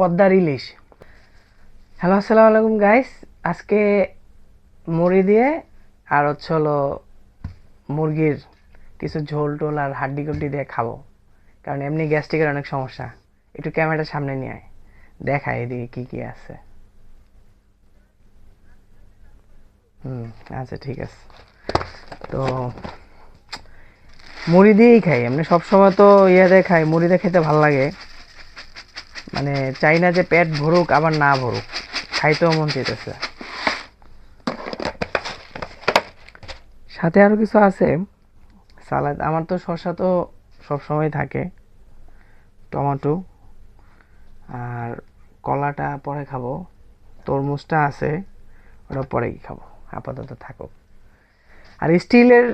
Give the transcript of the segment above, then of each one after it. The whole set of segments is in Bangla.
পদ্মার ইলিশ। হ্যালো, আসসালামু আলাইকুম গাইস আজকে মুড়ি দিয়ে আর হচ্ছে হলো মুরগির কিছু ঝোল টোল আর হাড্ডি গুড্ডি দিয়ে খাব। কারণ এমনি গ্যাস্ট্রিকের অনেক সমস্যা। একটু ক্যামেরাটা সামনে নিয়ে আয়। দেখা এদিকে কি কি আছে। হুম আচ্ছা ঠিক আছে। তো মুড়ি দিয়েই খাই। এমনি সবসময় তো ইয়েতে খাই। মুড়ি দিয়ে খেতে ভালো লাগে। মানে চাই না যে পেট ভরুক, আবার না ভরুক। খাইতেও মন চাইতেছে। সাথে আরও কিছু আছে। সালাদ, আমার তো শসা তো সবসময় থাকে, টমেটো, আর কলাটা পরে খাব। তরমুজটা আছে, ওটা পরেই খাব, আপাতত থাকুক। আর স্টিলের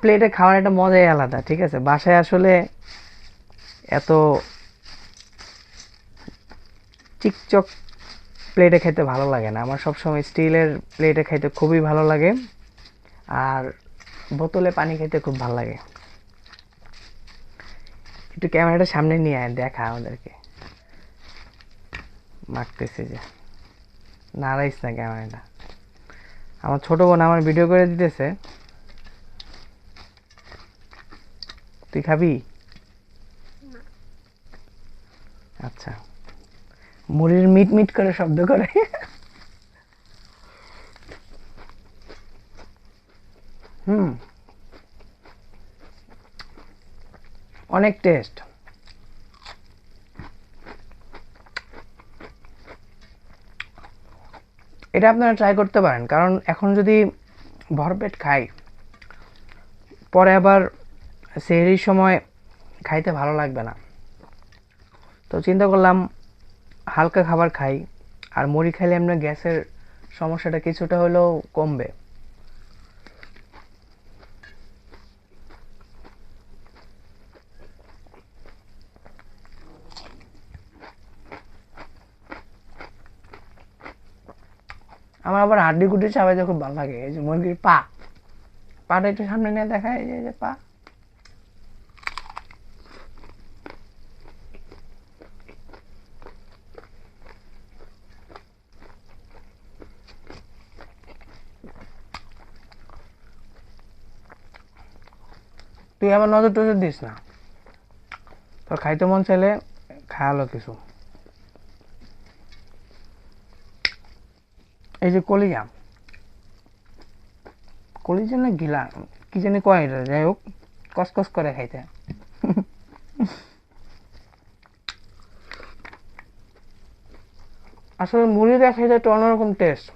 প্লেটে খাওয়ার একটা মজাই আলাদা, ঠিক আছে? বাসায় আসলে এত চিকচক প্লেটে খেতে ভালো লাগে না। আমার সবসময় স্টিলের প্লেটে খাইতে খুবই ভালো লাগে। আর বোতলে পানি খেতে খুব ভালো লাগে। একটু ক্যামেরাটা সামনে নিয়ে আয় দেখা আমাদেরকে। মাখতেছে যে। নাড়াইস না ক্যামেরাটা। আমার ছোট বোন আমার ভিডিও করে দিতেছে। তুই খাবি? আচ্ছা। মুড়ির মিট মিট করে শব্দ করে। হুম। অনেক টেস্ট। এটা আপনারা ট্রাই করতে পারেন, কারণ এখন যদি ভরপেট খাই, পরে আবার সেহরির সময় খাইতে ভালো লাগবে না। তো চিন্তা করলাম হালকা খাবার খাই, আর মুড়ি খাইলে আমরা গ্যাসের সমস্যাটা কিছুটা হলেও কমবে। আমার আবার হাড্ডি গুড্ডি চাবাইতে খুব ভালো লাগে, এই যে মুরগির পা। পাটা একটু সামনে নিয়ে দেখায় যে পা। তুই আবার নজর টজর দিস না। তোর খাইতে মন চাইলে খায়ালো কিছু। এই যে কলিজা কলিজা না গিলা, কি জানি কয় এটা, যাই হোক কসকস করে খাইতে। আসলে মুড়ি দিয়ে খাইতে একটা অন্যরকম টেস্ট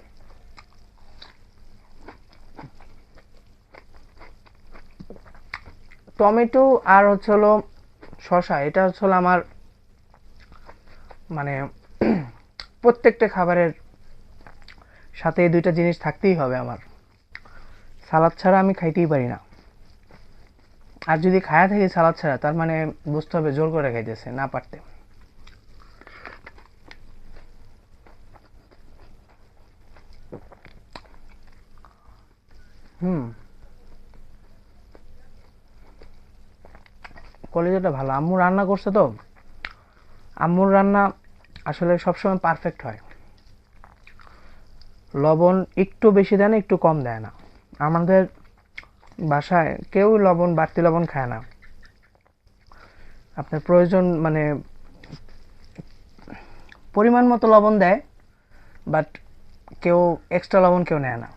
টমেটো আর হচ্ছে হলো শসা, এটা হচ্ছে হলো আমার মানে প্রত্যেকটা খাবারের সাথে এই দুইটা জিনিস থাকতেই হবে আমার। সালাদ ছাড়া আমি খাইতেই পারি না। আর যদি খায়া থাকি সালাদ ছাড়া, তার মানে বুঝতে হবে জোর করে খাইতেছে, না পারতে। হুম। কলেজাটা ভালো। আম্মু রান্না করছে তো। আম্মুর রান্না আসলে সবসময় পারফেক্ট হয়। লবণ একটু বেশি দেয় না, একটু কম দেয় না। আমাদের বাসায় কেউ লবণ, বাড়তি লবণ খায় না। আপনার প্রয়োজন মানে পরিমাণ মতো লবণ দেয় বাট কেউ এক্সট্রা লবণ কেউ নেয় না।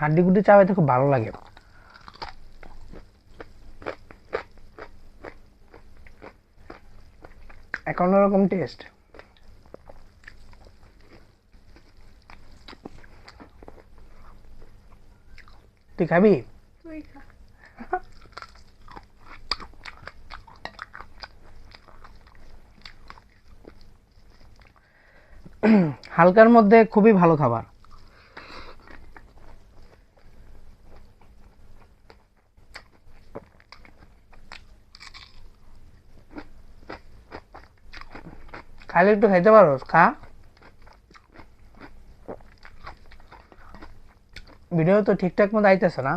হাড্ডি গুড্ডি চাবাইতে খুব ভালো লাগে। এক অন্যরকম টেস্ট তুই খাবি? হালকার মধ্যে খুবই ভালো খাবার। খাইলে একটু খাইতে পারো, খা। ভিডিও তো ঠিকঠাক মতো আইতেছে না।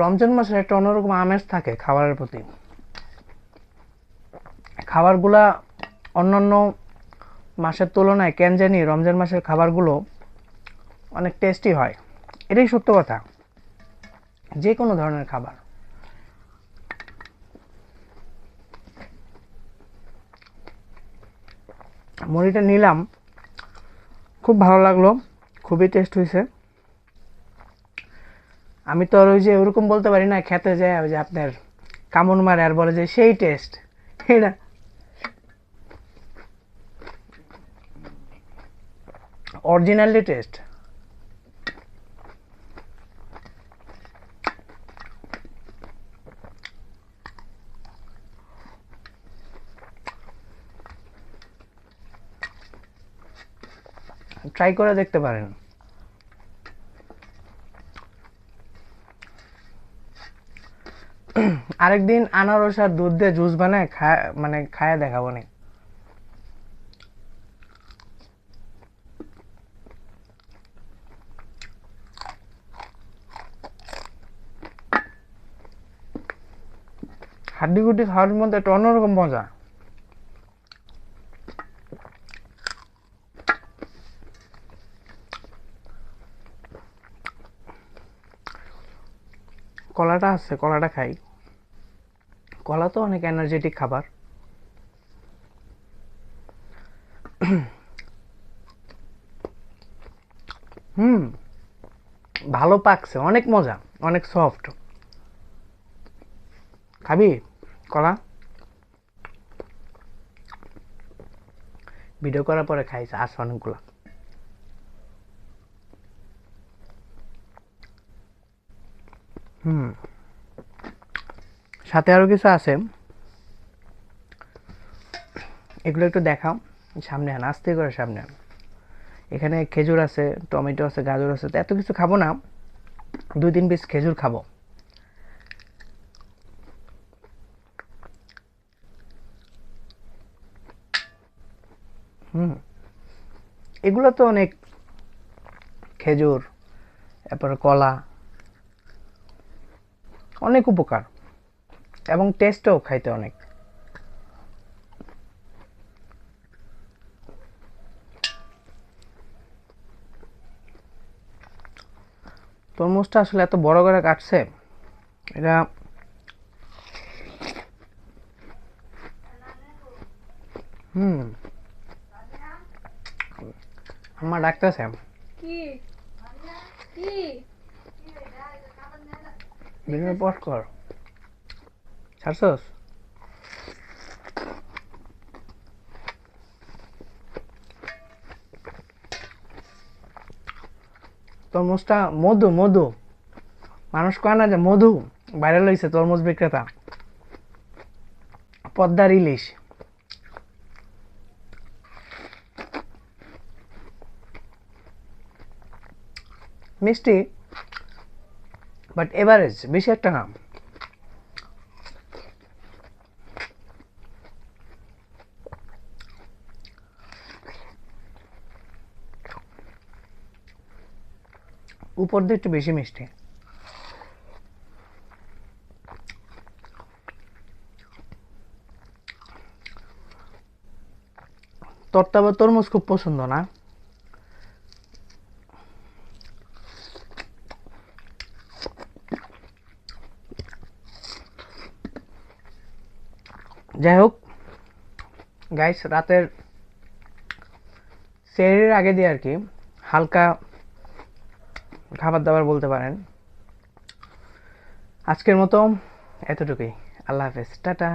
রমজান মাসের একটা অন্যরকম আমেজ থাকে খাবারের প্রতি। খাবারগুলা অন্যান্য মাসের তুলনায় কেন জানি রমজান মাসের খাবারগুলো অনেক টেস্টি হয়। এটাই সত্য কথা। যে কোনো ধরনের খাবার। মুড়িটা নিলাম। খুব ভালো লাগল। খুবই টেস্ট হয়েছে। আমি তো আর ওই যে ওরকম বলতে পারি না, খেতে যায় ওই যে আপনার কামড় মারে আর বলে যে সেই টেস্ট এটা অরিজিনালি টেস্ট। ট্রাই করে দেখতে পারেন। আরেকদিন আনারস আর দুধ দিয়ে জুস বানায় খায় মানে খায় দেখাবো নি হাড্ডি গুড্ডি খাওয়ার মধ্যে একটা অন্যরকম মজা। কলাটা আছে, কলাটা খাই। কলা তো অনেক এনার্জেটিক খাবার। হুম, ভালো পাকছে, অনেক মজা, অনেক সফট খাবি? কলা। ভিডিও করার পরে খাইছে, আছে অনেকগুলা। হুম। সাথে আরও কিছু আছে। এগুলো একটু দেখাও, সামনে আন, আস্তে করে সামনে আন। এখানে খেজুর আছে, টমেটো আছে, গাজর আছে, তো এত কিছু খাব না। দুই তিন পিস খেজুর খাব। হুম। এগুলো তো অনেক খেজুর, তারপরে কলা, অনেক উপকার এবং টেস্টও খাইতে অনেক। তরমুজটা আসলে এত বড় করে কাটছে, এটা হুম। আমার ডাকতেছে কি কি ভিডিও কর ছাড়ছস তরমুজটা মধু মধু মানুষ কয় না যে মধু ভাইরাল হয়েছে তরমুজ বিক্রেতা পদ্মার ইলিশ মিষ্টি বাট এভারেজ বেশি একটা না। উপর দিয়ে একটু বেশি মিষ্টি। তোর তো তরমুজ খুব পছন্দ না। যাই হোক গাইস রাতের সেরের আগে দিয়ে আর কি হালকা খাবার দাবার বলতে পারেন। আজকের মতো এতটুকুই। আল্লাহ হাফেজ। টাটা।